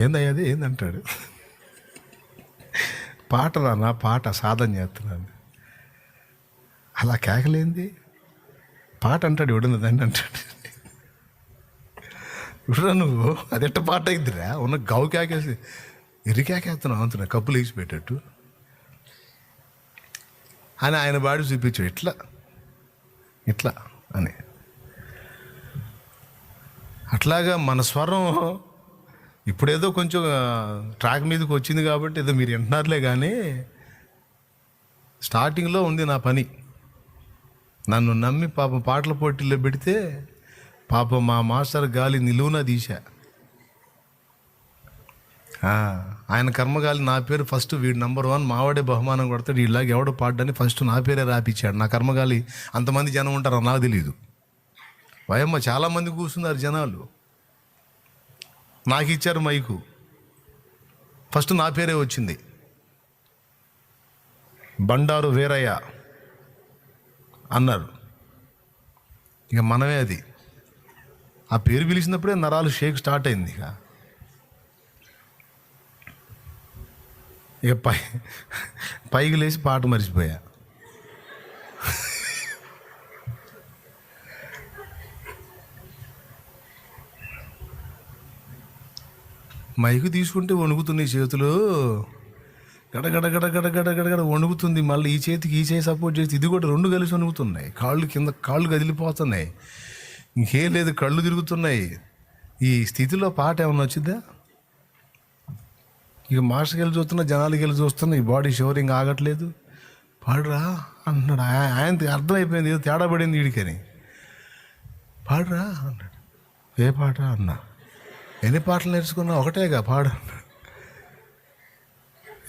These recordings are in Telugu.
ఏందయ్యది? ఏందంటాడు? పాట రానా? పాట సాధన చేస్తున్నాను అలా కేకలేంది? పాట అంటాడు ఎవడున్న దాన్ని అంటాడు. ఇప్పుడు నువ్వు? అది ఎట్ట పాట అయిందిరా? ఉన్న గౌ కేకేసి ఇరికేకేస్తున్నావు అంటున్నా కప్పులు వేసి పెట్టట్టు. అని ఆయన బాడీ చూపించాడు ఇట్లా. ఇట్లా అని. అట్లాగా మన స్వరం ఇప్పుడేదో కొంచెం ట్రాక్ మీదకి వచ్చింది కాబట్టి ఏదో మీరు వింటున్నారులే కానీ స్టార్టింగ్లో ఉంది నా పని. నన్ను నమ్మి పాపం పాటల పోటీల్లో పెడితే పాపం మా మాస్టర్ గాలి నిలువున తీశా. ఆయన కర్మగాలి నా పేరు ఫస్ట్ వీడు నంబర్ వన్ మావాడే బహుమానం కొడతాడు. వీళ్ళకి ఎవడో పాడని ఫస్ట్ నా పేరే రాపిచ్చాడు. నా కర్మగాలి అంతమంది జనం ఉంటారో నాకు తెలియదు వయమ్మ చాలామంది కూర్చున్నారు జనాలు. నాకు ఇచ్చారు మైకు. ఫస్ట్ నా పేరే వచ్చింది. బండారు వీరయ్య అన్నారు. ఇక మనమే అది. ఆ పేరు పిలిచినప్పుడే నరాలు షేక్ స్టార్ట్ అయింది ఇక. ఇక పై పైకి లేచి పాట మర్చిపోయా. మైకు తీసుకుంటే వణుకుతుంది చేతిలో. గడగడ గడగడ గడగడ వణుకుతుంది. మళ్ళీ ఈ చేతికి ఈ చేయి సపోర్ట్ చేసి ఇది కూడా రెండు కలిసి వణుకుతున్నాయి. కాళ్ళు కింద కాళ్ళు కదిలిపోతున్నాయి. ఇంకేం లేదు కళ్ళు తిరుగుతున్నాయి. ఈ స్థితిలో పాట ఏమన్నా వచ్చిందా? ఇక మాస్టర్కి వెళ్ళి చూస్తున్నా జనాలకి వెళ్ళి చూస్తున్నా ఈ బాడీ షోరింగ్ ఆగట్లేదు. పాడురా అంటున్నాడు ఆయన అర్థమైపోయింది ఏదో తేడా పడింది వీడికని పాడురా అన్నాడు. ఏ పాట అన్నా? ఎన్ని పాటలు నేర్చుకున్నా ఒకటేగా పాడ.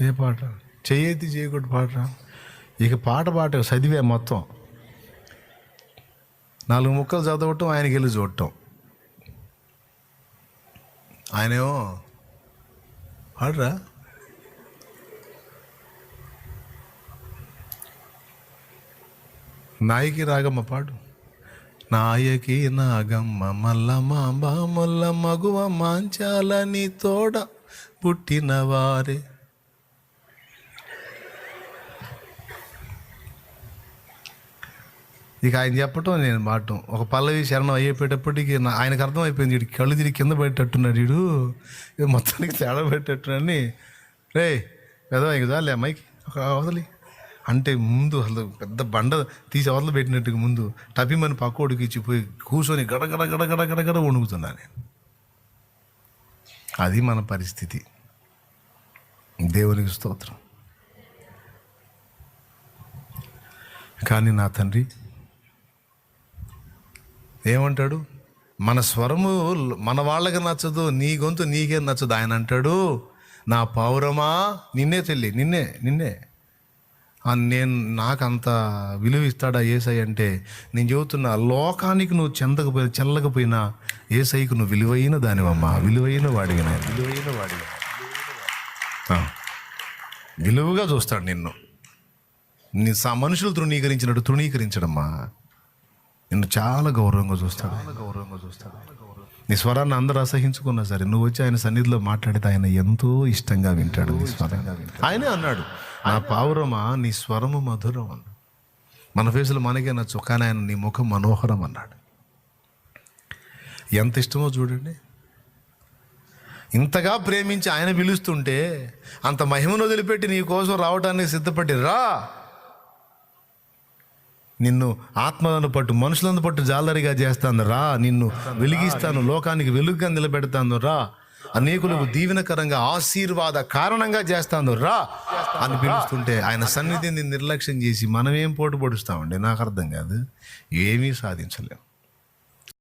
ఏ పాట? చెయ్యెత్తి చేయకూడదు పాడరా ఇక పాట పాట చదివే మొత్తం. నాలుగు ముక్కలు చదవటం ఆయనకి వెళ్ళి చూడటం. ఆయనేమో పాడరా? నాయకి రాగమ్మ పాడు. నాయకి నాగమ్మ మల్లమాంబ మొల్ల మగువ మాంచాలని తోడ పుట్టినవారే ఇక ఆయన చెప్పటం నేను మాటం. ఒక పల్లవి శరణం అయ్యేటప్పటికి ఆయనకు అర్థమైపోయింది వీడు కళ్ళు తిరిగి కింద పెట్టేట్టున్నాడు వీడు. మొత్తానికి తేడా పెట్టేట్టునని రే పెదవా ఇంక చాలే అమ్మాయికి ఒక అవతలి. అంటే ముందు అసలు పెద్ద బండ తీసి అవతలు పెట్టినట్టుగా ముందు టపిమని పక్కోడికి ఇచ్చిపోయి కూర్చొని గడగడ గడగడ గడగడ వణుకుతున్నా నేను. అది మన పరిస్థితి. దేవునికి స్తోత్రం. కానీ నా తండ్రి ఏమంటాడు? మన స్వరము మన వాళ్ళకి నచ్చదు నీ గొంతు నీకే నచ్చదు. ఆయన అంటాడు నా పౌరమా నిన్నే చెల్లి నిన్నే నిన్నే. నేను నాకు అంత విలువ ఇస్తాడా ఏసై అంటే నేను చెబుతున్నా లోకానికి నువ్వు చెందకపోయినా చెల్లకపోయినా ఏసైకి నువ్వు విలువైన దానివమ్మా. విలువైన వాడిగా విలువైన వాడిగా ఆ. విలువగా చూస్తాడు నిన్ను. నీ సా మనుషులు తృణీకరించినట్టు తృణీకరించడమ్మా. నిన్ను చాలా గౌరవంగా చూస్తాడు. గౌరవంగా చూస్తాడు. నీ స్వరాన్ని అందరూ అసహించుకున్నా సరే నువ్వు వచ్చి ఆయన సన్నిధిలో మాట్లాడితే ఆయన ఎంతో ఇష్టంగా వింటాడు నీ స్వరంగా ఆయనే అన్నాడు నా పావురమా నీ స్వరము మధురం అన్నాడు. మన ఫేసులు మనకే నచ్చు కానీ ఆయన నీ ముఖం మనోహరం అన్నాడు. ఎంత ఇష్టమో చూడండి. ఇంతగా ప్రేమించి ఆయన పిలుస్తుంటే అంత మహిమను వదిలిపెట్టి నీ కోసం రావడానికి సిద్ధపడి రా. నిన్ను ఆత్మలను పట్టు మనుషులను పట్టు జాలరిగా చేస్తాను. రా నిన్ను వెలిగిస్తాను. లోకానికి వెలుగుగా నిలబెడతాను. రా. అనేకులకు దీవెనకరంగా ఆశీర్వాద కారణంగా చేస్తాను. రా అని పిలుస్తుంటే ఆయన సన్నిధిని నిర్లక్ష్యం చేసి మనమేం పోటు పొడుస్తామండి నాకు అర్థం కాదు. ఏమీ సాధించలేము